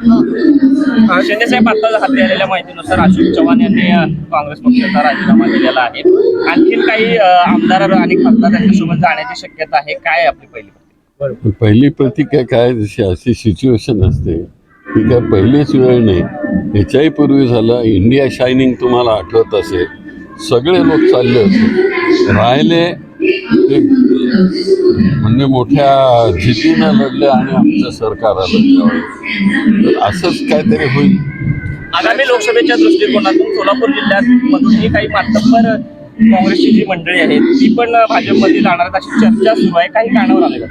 शिंदेसाहेब आता हाती आलेल्या माहितीनुसार अशोक चव्हाण यांनी काँग्रेस पक्षाचा राजीनामा दिलेला आहे. आणखीन काही आमदार आणि खासदार त्यांच्यासोबत जाण्याची शक्यता आहे. काय आपली पहिली पहिली प्रतिक्रिया काय जशी अशी सिच्युएशन असते ती काय पहिलीच वेळ नाही ह्याच्याही पूर्वी झालं इंडिया शायनिंग तुम्हाला आठवत असेल सगळे लोक चालले होते. राहिले ते म्हणजे मोठ्या जितीनं लढले आणि आमचं सरकार आलं. असंच काहीतरी होईल. आगामी लोकसभेच्या दृष्टिकोनातून सोलापूर जिल्ह्यात मधूनही काही मातब्बर काँग्रेसची जी मंडळी आहेत ती पण भाजपमध्ये जाणार अशी चर्चा सुरू आहे. काही कानावर आले का.